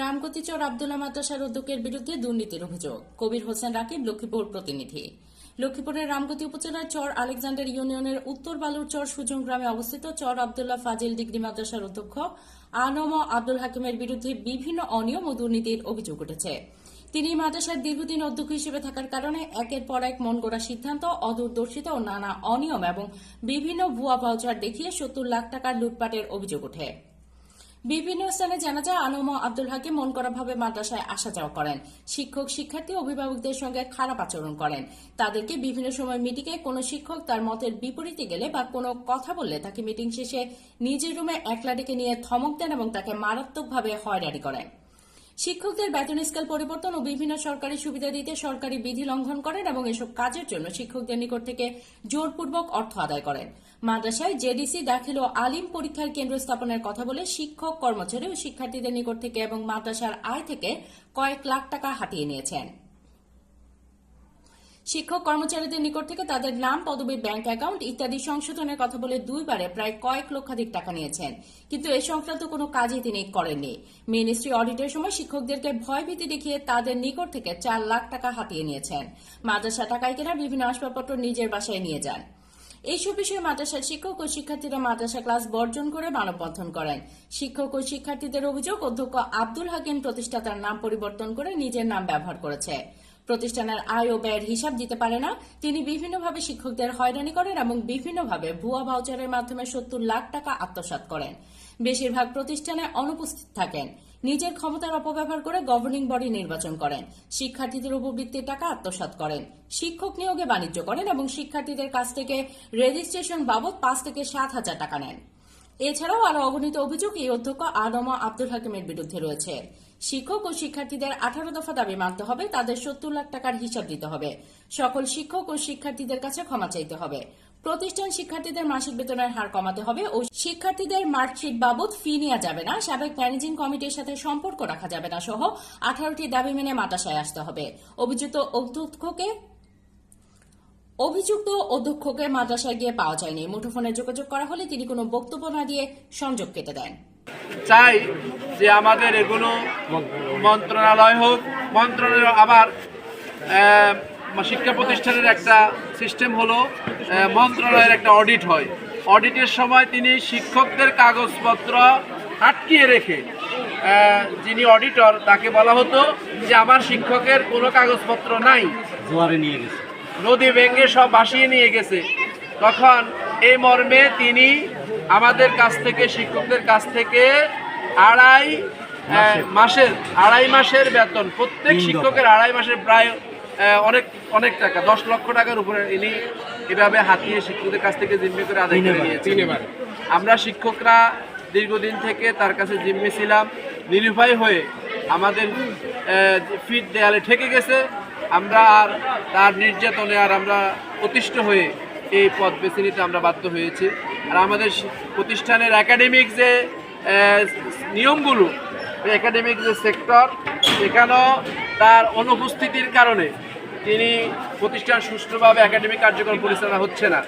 রামগতিচর আবদুল্লাহ মাদ্রাসার অধ্যক্ষের বিরুদ্ধে দুর্নীতির অভিযোগ। কবির হোসেন রাকিব, লক্ষ্মীপুর প্রতিনিধি। লক্ষ্মীপুরের রামগতি উপজেলার চর আলেকজান্ডার ইউনিয়নের উত্তর বালুর চর সুজন গ্রামে অবস্থিত চর আবদুল্লাহ ফাজিল ডিগ্রি মাদ্রাসার অধ্যক্ষ আনম আব্দুল হাকিমের বিরুদ্ধে বিভিন্ন অনিয়ম ও দুর্নীতির অভিযোগ উঠেছে। তিনি মাদ্রাসার দীর্ঘদিন অধ্যক্ষ হিসেবে থাকার কারণে একের পর এক মন গড়া সিদ্ধান্ত, অদূরদর্শিতা ও নানা অনিয়ম এবং বিভিন্ন ভুয়া ভাউচার দেখিয়ে সত্তর লাখ টাকার লুটপাটের অভিযোগ ওঠে। বিভিন্ন স্থানে জানা যায় আনম আব্দুল হাকিম মন করাভাবে মাদ্রাসায় আসা যাওয়া করেন। শিক্ষক, শিক্ষার্থী, অভিভাবকদের সঙ্গে খারাপ আচরণ করেন। তাদেরকে বিভিন্ন সময় মিটিংয়ে কোনো শিক্ষক তার মতের বিপরীতে গেলে বা কোনো কথা বললে তাকে মিটিং শেষে নিজের রুমে একলা ডেকে নিয়ে থমক দেন এবং তাকে মারাত্মকভাবে হয়রানি করেন। শিক্ষকদের বেতন স্কেল পরিবর্তন ও বিভিন্ন সরকারি সুবিধা দিতে সরকারি বিধি লঙ্ঘন করেন এবং এসব কাজের জন্য শিক্ষকদের নিকট থেকে জোরপূর্বক অর্থ আদায় করেন। মাদ্রাসায় জেডিসি, দাখিল ও আলিম পরীক্ষার কেন্দ্র স্থাপনের কথা বলে শিক্ষক, কর্মচারী ও শিক্ষার্থীদের নিকট থেকে এবং মাদ্রাসার আয় থেকে কয়েক লাখ টাকা হাতিয়ে নিয়েছেন। শিক্ষক কর্মচারীদের নিকট থেকে তাদের নাম, পদবী, ব্যাংক অ্যাকাউন্ট ইত্যাদি সংশোধনের কথা বলে দুইবারে প্রায় কয়েক লক্ষাধিক টাকা নিয়েছেন। কিন্তু এ সংক্রান্ত কোনো কাজই তিনি করেননি। মিনিস্ট্রি অডিটের সময় শিক্ষকদেরকে ভয়ভীতি দেখিয়ে তাদের নিকট থেকে চার লাখ টাকা হাতিয়ে নিয়েছেন। মাদ্রাসা টাকায় কেনা বিভিন্ন আসবাবপত্র নিজের বাসায় নিয়ে যান। এইসব বিষয়ে মাদ্রাসার শিক্ষক ও শিক্ষার্থীরা মাদ্রাসা ক্লাস বর্জন করে মানববন্ধন করেন। শিক্ষক ও শিক্ষার্থীদের অভিযোগ, অধ্যক্ষ আব্দুল হাকিম প্রতিষ্ঠাতার নাম পরিবর্তন করে নিজের নাম ব্যবহার করেছে। প্রতিষ্ঠানের আয় ও ব্যয়ের হিসাব দিতে পারে না। তিনি বিভিন্নভাবে শিক্ষকদের হয়রানি করেন এবং বিভিন্নভাবে ভুয়া ভাউচারের মাধ্যমে সত্তর লাখ টাকা আত্মসাৎ করেন। বেশিরভাগ প্রতিষ্ঠানে অনুপস্থিত থাকেন। নিজের ক্ষমতার অপব্যবহার করে গভর্নিং বডি নির্বাচন করেন। শিক্ষার্থীদের উপবৃত্তির টাকা আত্মসাৎ করেন। শিক্ষক নিয়োগে বাণিজ্য করেন এবং শিক্ষার্থীদের কাছ থেকে রেজিস্ট্রেশন বাবদ পাঁচ থেকে সাত হাজার টাকা নেন। এছাড়াও আরও অগণিত অভিযোগ এই অধ্যক্ষ আদমা আব্দুল হাকিমের বিরুদ্ধে রয়েছে। শিক্ষক ও শিক্ষার্থীদের আঠারো দফা দাবি মানতে হবে, তাদের সত্তর লাখ টাকার হিসাব দিতে হবে। সকল শিক্ষক ও শিক্ষার্থীদের কাছে ক্ষমা চাইতে হবে। প্রতিষ্ঠান শিক্ষার্থীদের মাসিক বেতনের হার কমাতে হবে ও শিক্ষার্থীদের মার্কশিট বাবদ ফি নেওয়া যাবে না। সাবেক ম্যানেজিং কমিটির সাথে সম্পর্ক রাখা যাবে না সহ আঠারোটি দাবি মেনে মাদ্রাসায় আসতে হবে। অভিযুক্ত অধ্যক্ষকে অভিযুক্ত অধ্যক্ষকে মাদ্রাসায় গিয়ে পাওয়া যায়নি। মুঠোফোনে যোগাযোগ করা হলে তিনি কোনো বক্তব্য না দিয়ে সংযোগ কেটে দেন। চাই যে আমাদের এগুলো মন্ত্রণালয় হোক মন্ত্রণালয় আবার শিক্ষা প্রতিষ্ঠানের একটা সিস্টেম হলো মন্ত্রণালয়ের একটা অডিট হয়। অডিটের সময় তিনি শিক্ষকদের কাগজপত্র আটকিয়ে রেখে যিনি অডিটর তাকে বলা হতো যে আমার শিক্ষকের কোনো কাগজপত্র নাই। জোয়ারে নিয়ে গেছে। নদী ভেঙে সব ভাসিয়ে নিয়ে গেছে। তখন এই মর্মে তিনি আমাদের কাছ থেকে শিক্ষকদের কাছ থেকে আড়াই মাসের। আড়াই মাসের বেতন। প্রত্যেক শিক্ষকের আড়াই মাসের প্রায় অনেক অনেক টাকা। দশ লক্ষ টাকার উপরে ইনি এভাবে হাতিয়ে শিক্ষকদের কাছ থেকে জিম্মি করে আদায় করে নিয়েছেন। আমরা শিক্ষকরা দীর্ঘদিন থেকে তার কাছে জিম্মি ছিলাম। নিরুপায় হয়ে আমাদের ফিট দেয়ালে ঠেকে গেছে। আমরা আর তার নির্যাতনে আর আমরা প্রতিষ্ঠ হয়ে এই পথ বেছে নিতে আমরা বাধ্য হয়েছি। আর আমাদের প্রতিষ্ঠানের একাডেমিক যে নিয়মগুলো একাডেমিক যে সেক্টর সেখানেও তার অনুপস্থিতির কারণে তিনি প্রতিষ্ঠান সুষ্ঠুভাবে একাডেমিক কার্যক্রম পরিচালনা হচ্ছে না।